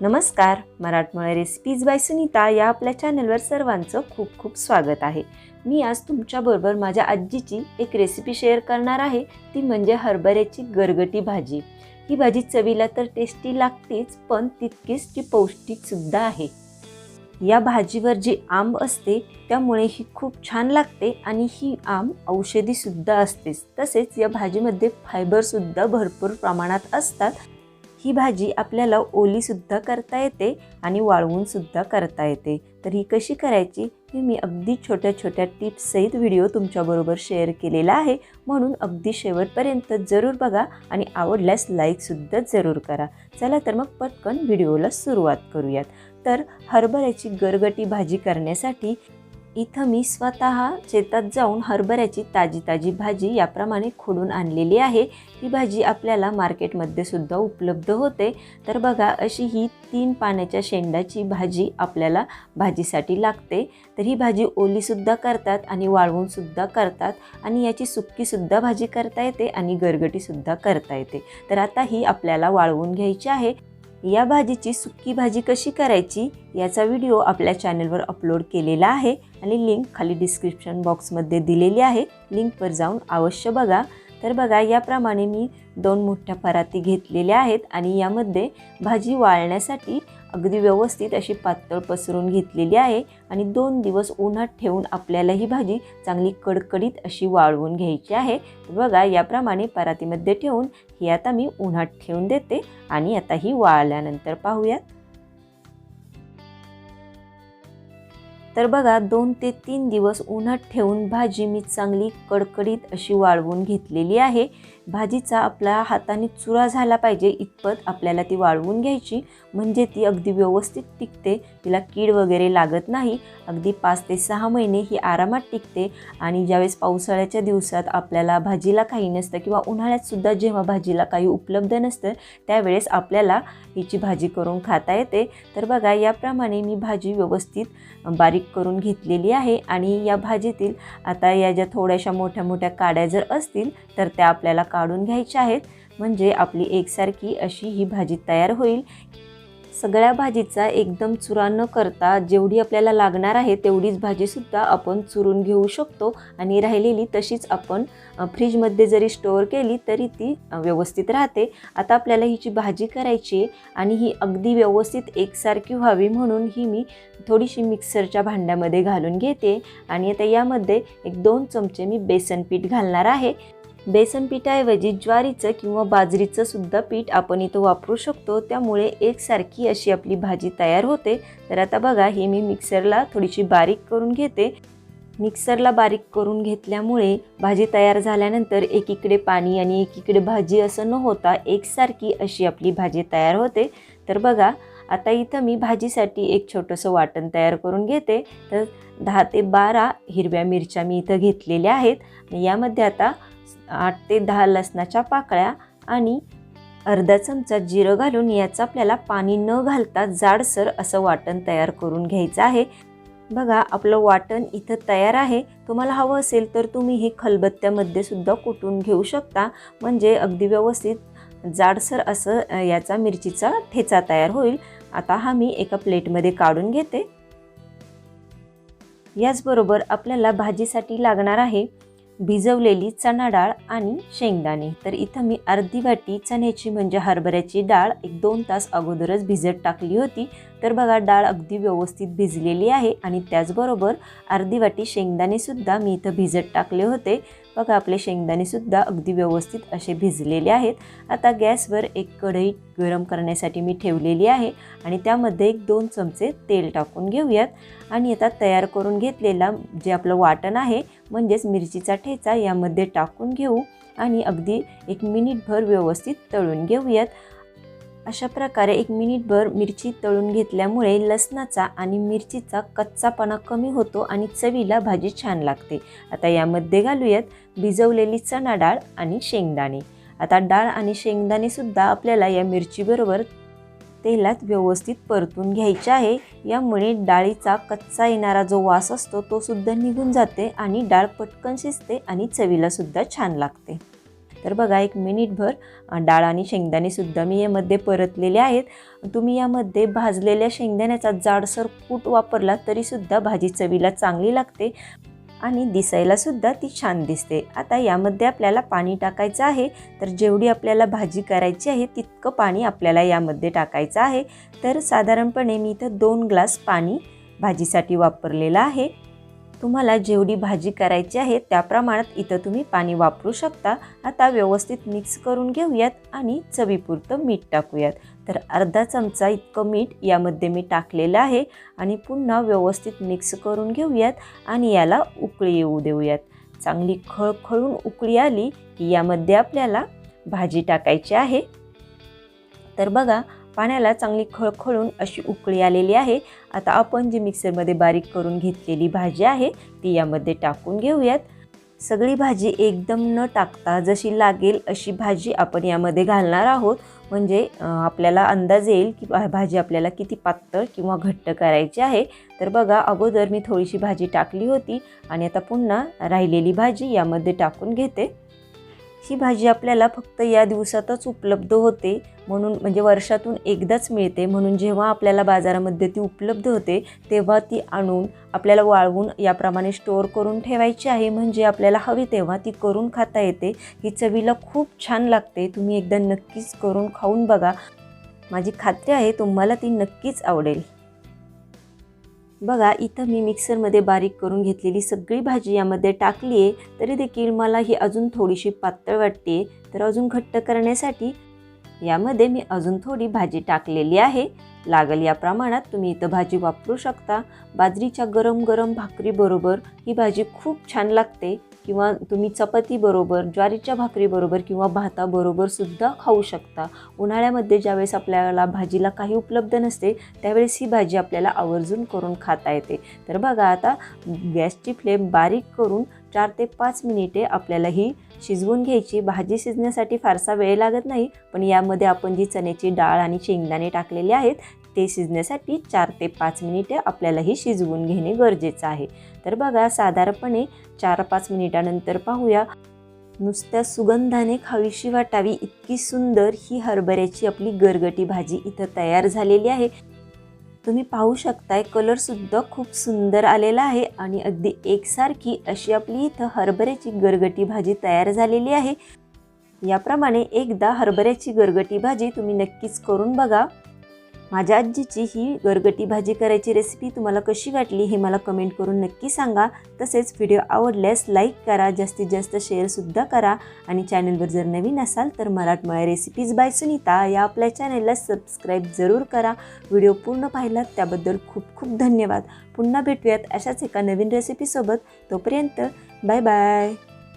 नमस्कार मराठमोळ्या recipes bye Sunita या आपल्या चॅनलवर सर्वांचं खूप खूप स्वागत आहे. मी आज तुमच्याबरोबर माझ्या आजीची एक रेसिपी शेअर करणार आहे. ती म्हणजे हरभऱ्याची गरगटी भाजी. ही भाजी चवीला तर टेस्टी लागतेच पण तितकीच ती पौष्टिकसुद्धा आहे. या भाजीवर जी आंब असते त्यामुळे ही खूप छान लागते आणि ही आंब औषधीसुद्धा असतेच. तसेच या भाजीमध्ये फायबरसुद्धा भरपूर प्रमाणात असतात. ही भाजी आपल्याला ओलीसुद्धा करता येते आणि वाळवूनसुद्धा करता येते. तर ही कशी करायची? हे मी अगदी छोट्या छोट्या टिप्ससहित व्हिडिओ तुमच्याबरोबर शेअर केलेला आहे. म्हणून अगदी शेवटपर्यंत जरूर बघा आणि आवडल्यास लाईकसुद्धा जरूर करा. चला तर मग पटकन व्हिडिओला सुरुवात करूयात. तर हरभऱ्याची गरगटी भाजी करण्यासाठी इथं मी स्वतः शेतात जाऊन हरभऱ्याची ताजी ताजी भाजी याप्रमाणे खोडून आणलेली आहे. ही भाजी आपल्याला मार्केटमध्ये सुद्धा उपलब्ध होते. तर बघा अशी ही तीन पाण्याच्या शेंडाची भाजी आपल्याला भाजीसाठी लागते. तर ही भाजी ओलीसुद्धा करतात आणि वाळवूनसुद्धा करतात आणि याची सुक्कीसुद्धा भाजी करता येते आणि गरगटीसुद्धा करता येते. तर आता ही आपल्याला वाळवून घ्यायची आहे. या भाजीची सुक्की भाजी कशी करायची याचा व्हिडिओ आपल्या चॅनलवर अपलोड केलेला आहे आणि लिंक खाली डिस्क्रिप्शन बॉक्समध्ये दिलेली आहे. लिंकवर जाऊन अवश्य बघा. तर बघा याप्रमाणे मी दोन मोठ्या पराती घेतलेल्या आहेत आणि यामध्ये भाजी वाळण्यासाठी अगदी व्यवस्थित अशी पातळ पसरून घेतलेली आहे आणि दोन दिवस उन्हात ठेवून आपल्याला ही भाजी चांगली कडकडीत अशी वाळवून घ्यायची आहे. बघा याप्रमाणे परातीमध्ये ठेवून ही आता मी उन्हात ठेवून देते आणि आता ही वाळल्यानंतर पाहूयात. तर बघा दोन ते तीन दिवस उन्हात ठेवून भाजी मी चांगली कडकडीत अशी वाळवून घेतलेली आहे. भाजीचा आपल्या हाताने चुरा झाला पाहिजे इतपत आपल्याला ती वाळवून घ्यायची. म्हणजे ती अगदी व्यवस्थित टिकते तिला कीड वगैरे लागत नाही. अगदी पाच ते सहा महिने ही आरामात टिकते. आणि ज्यावेळेस पावसाळ्याच्या दिवसात आपल्याला भाजीला काही नसतं किंवा उन्हाळ्यातसुद्धा जेव्हा भाजीला काही उपलब्ध नसतं त्यावेळेस आपल्याला हिची भाजी करून खाता येते. तर बघा याप्रमाणे मी भाजी व्यवस्थित बारीक करून घेतलेली आहे आणि या भाजीतील आता या ज्या थोड्याशा मोठ्या मोठ्या काड्या जर असतील तर त्या आपल्याला काढून घ्यायच्या आहेत. म्हणजे आपली एकसारखी अशी ही भाजी तयार होईल. सगळ्या भाजीचा एकदम चुरा न करता जेवढी आपल्याला लागणार आहे तेवढीच भाजीसुद्धा आपण चुरून घेऊ शकतो. आणि राहिलेली तशीच आपण फ्रीजमध्ये जरी स्टोअर केली तरी ती व्यवस्थित राहते. आता आपल्याला हिची भाजी करायची आणि ही अगदी व्यवस्थित एकसारखी व्हावी म्हणून ही मी थोडीशी मिक्सरच्या भांड्यामध्ये घालून घेते. आणि आता यामध्ये एक दोन चमचे मी बेसन पीठ घालणार आहे. बेसन पिठाऐवजी ज्वारीचं किंवा बाजरीचं सुद्धा पीठ आपण इथं वापरू शकतो. त्यामुळे एकसारखी अशी आपली भाजी तयार होते. तर आता बघा ही मी मिक्सरला थोडीशी बारीक करून घेते. मिक्सरला बारीक करून घेतल्यामुळे भाजी तयार झाल्यानंतर एकीकडे पाणी आणि एकीकडे भाजी असं न होता एकसारखी अशी आपली भाजी तयार होते. तर बघा आता इथं मी भाजीसाठी एक छोटंसं वाटण तयार करून घेते. तर दहा ते बारा हिरव्या मिरच्या मी इथं घेतलेल्या आहेत. आणि यामध्ये आता आठ ते दहा लसणाच्या पाकळ्या आणि अर्धा चमचा जिरं घालून याचं आपल्याला पाणी न घालता जाडसर असं वाटण तयार करून घ्यायचं आहे. बघा आपलं वाटण इथं तयार आहे. तुम्हाला हवं असेल तर तुम्ही हे खलबत्त्यामध्ये सुद्धा कुटून घेऊ शकता. म्हणजे अगदी व्यवस्थित जाडसर असं याचा मिरचीचा ठेचा तयार होईल. आता हा मी एका प्लेटमध्ये काढून घेते. याचबरोबर आपल्याला भाजीसाठी लागणार आहे भिजवलेली चणा डाळ आणि शेंगदाणे. तर इथं मी अर्धी वाटी चण्याची म्हणजे हरभऱ्याची डाळ एक दोन तास अगोदरच भिजत टाकली होती. तर बघा डाळ अगदी व्यवस्थित भिजलेली आहे आणि त्याचबरोबर अर्धी वाटी शेंगदाणेसुद्धा मी इथं भिजत टाकले होते. बघा आपले शेंगदाणेसुद्धा अगदी व्यवस्थित असे भिजलेले आहेत. आता गॅसवर एक कढई गरम करण्यासाठी मी ठेवलेली आहे आणि त्यामध्ये एक दोन चमचे तेल टाकून घेऊयात. आणि आता तयार करून घेतलेला जे आपलं वाटण आहे म्हणजेच मिरचीचा ठेचा यामध्ये टाकून घेऊ आणि अगदी एक मिनिटभर व्यवस्थित तळून घेऊयात. अशा प्रकारे एक मिनिटभर मिरची तळून घेतल्यामुळे लसणाचा आणि मिरचीचा कच्चापणा कमी होतो आणि चवीला भाजी छान लागते. आता यामध्ये घालूयात भिजवलेली चणा डाळ आणि शेंगदाणे. आता डाळ आणि शेंगदाणेसुद्धा आपल्याला या मिरचीबरोबर तेलात व्यवस्थित परतून घ्यायचे आहे. यामुळे डाळीचा कच्चा येणारा जो वास असतो तो सुद्धा निघून जाते आणि डाळ पटकन शिजते आणि चवीलासुद्धा छान लागते. तर बघा एक मिनिटभर डाळ आणि शेंगदाणेसुद्धा मी यामध्ये परतलेले आहेत. तुम्ही यामध्ये भाजलेल्या शेंगदाण्याचा जाडसर कूट वापरला तरीसुद्धा भाजी चवीला चांगली लागते आणि दिसायलासुद्धा ती छान दिसते. आता यामध्ये आपल्याला पाणी टाकायचं आहे. तर जेवढी आपल्याला भाजी करायची आहे तितकं पाणी आपल्याला यामध्ये टाकायचं आहे. तर साधारणपणे मी इथं दोन ग्लास पाणी भाजीसाठी वापरलेलं आहे. तुम्हाला जेवढी भाजी करायची आहे त्या प्रमाणात इथं तुम्ही पाणी वापरू शकता. आता व्यवस्थित मिक्स करून घेऊयात आणि चवीपुरतं मीठ टाकूयात. तर अर्धा चमचा इतकं मीठ यामध्ये मी टाकलेलं आहे आणि पुन्हा व्यवस्थित मिक्स करून घेऊयात आणि याला उकळी येऊ देऊयात. चांगली खळखळून उकळी आली की यामध्ये आपल्याला भाजी टाकायची आहे. तर बघा पाण्याला चांगली खळखळून अशी उकळी आलेली आहे. आता आपण जी मिक्सरमध्ये बारीक करून घेतलेली भाजी आहे ती यामध्ये टाकून घेऊयात. सगळी भाजी एकदम न टाकता जशी लागेल अशी भाजी आपण यामध्ये घालणार आहोत. म्हणजे आपल्याला अंदाज येईल की भाजी आपल्याला किती पातळ किंवा घट्ट करायची आहे. तर बघा अगोदर मी थोडीशी भाजी टाकली होती आणि आता पुन्हा राहिलेली भाजी यामध्ये टाकून घेते. ही भाजी आपल्याला फक्त या दिवसातच उपलब्ध होते म्हणून म्हणजे वर्षातून एकदाच मिळते. म्हणून जेव्हा आपल्याला बाजारामध्ये ती उपलब्ध होते तेव्हा ती आणून आपल्याला वाळवून याप्रमाणे स्टोअर करून ठेवायची आहे. म्हणजे आपल्याला हवी तेव्हा ती करून खाता येते. ही चवीला खूप छान लागते. तुम्ही एकदा नक्कीच करून खाऊन बघा. माझी खात्री आहे तुम्हाला ती नक्कीच आवडेल. बघा इथं मी मिक्सरमध्ये बारीक करून घेतलेली सगळी भाजी यामध्ये टाकली आहे तरी देखील मला ही अजून थोडीशी पातळ वाटते. तर अजून घट्ट करण्यासाठी यामध्ये मी अजून थोडी भाजी टाकलेली आहे. लागल या प्रमाणात तुम्ही इथं भाजी वापरू शकता. बाजरीच्या गरम गरम भाकरीबरोबर ही भाजी खूप छान लागते. किंवा तुम्ही चपातीबरोबर ज्वारीच्या भाकरीबरोबर किंवा भाताबरोबर सुद्धा खाऊ शकता. उन्हाळ्यामध्ये ज्यावेळेस आपल्याला भाजीला काही उपलब्ध नसते त्यावेळेस ही भाजी आपल्याला आवर्जून करून खाता येते. तर बघा आता गॅसची फ्लेम बारीक करून चार ते पाच मिनिटे आपल्याला ही शिजवून घ्यायची. भाजी शिजण्यासाठी फारसा वेळ लागत नाही पण यामध्ये आपण जी चण्याची डाळ आणि शेंगदाणे टाकलेले आहेत ते शिजण्यासाठी चार ते पाच मिनिटे आपल्यालाही शिजवून घेणे गरजेचं आहे. तर बघा साधारणपणे चार पाच मिनिटानंतर पाहूया. नुसत्या सुगंधाने खावीशी वाटावी इतकी सुंदर ही हरभऱ्याची आपली गरगटी भाजी इथं तयार झालेली आहे. तुम्ही पाहू शकताय कलरसुद्धा खूप सुंदर आलेला आहे आणि अगदी एकसारखी अशी आपली इथं हरभऱ्याची गरगटी भाजी तयार झालेली आहे. याप्रमाणे एकदा हरभऱ्याची गरगटी भाजी तुम्ही नक्कीच करून बघा. माझ्या आजीची ही गरगटी भाजी करायची रेसिपी तुम्हाला कशी वाटली हे मला कमेंट करून नक्की सांगा. तसेच व्हिडिओ आवडल्यास लाईक करा जास्तीत जास्त शेअरसुद्धा करा आणि चॅनलवर जर नवीन असाल तर मराठमोळ्या रेसिपीज बाय सुनीता या आपल्या चॅनलला सबस्क्राईब जरूर करा. व्हिडिओ पूर्ण पाहिलात त्याबद्दल खूप खूप धन्यवाद. पुन्हा भेटूयात अशाच एका नवीन रेसिपीसोबत तोपर्यंत बाय बाय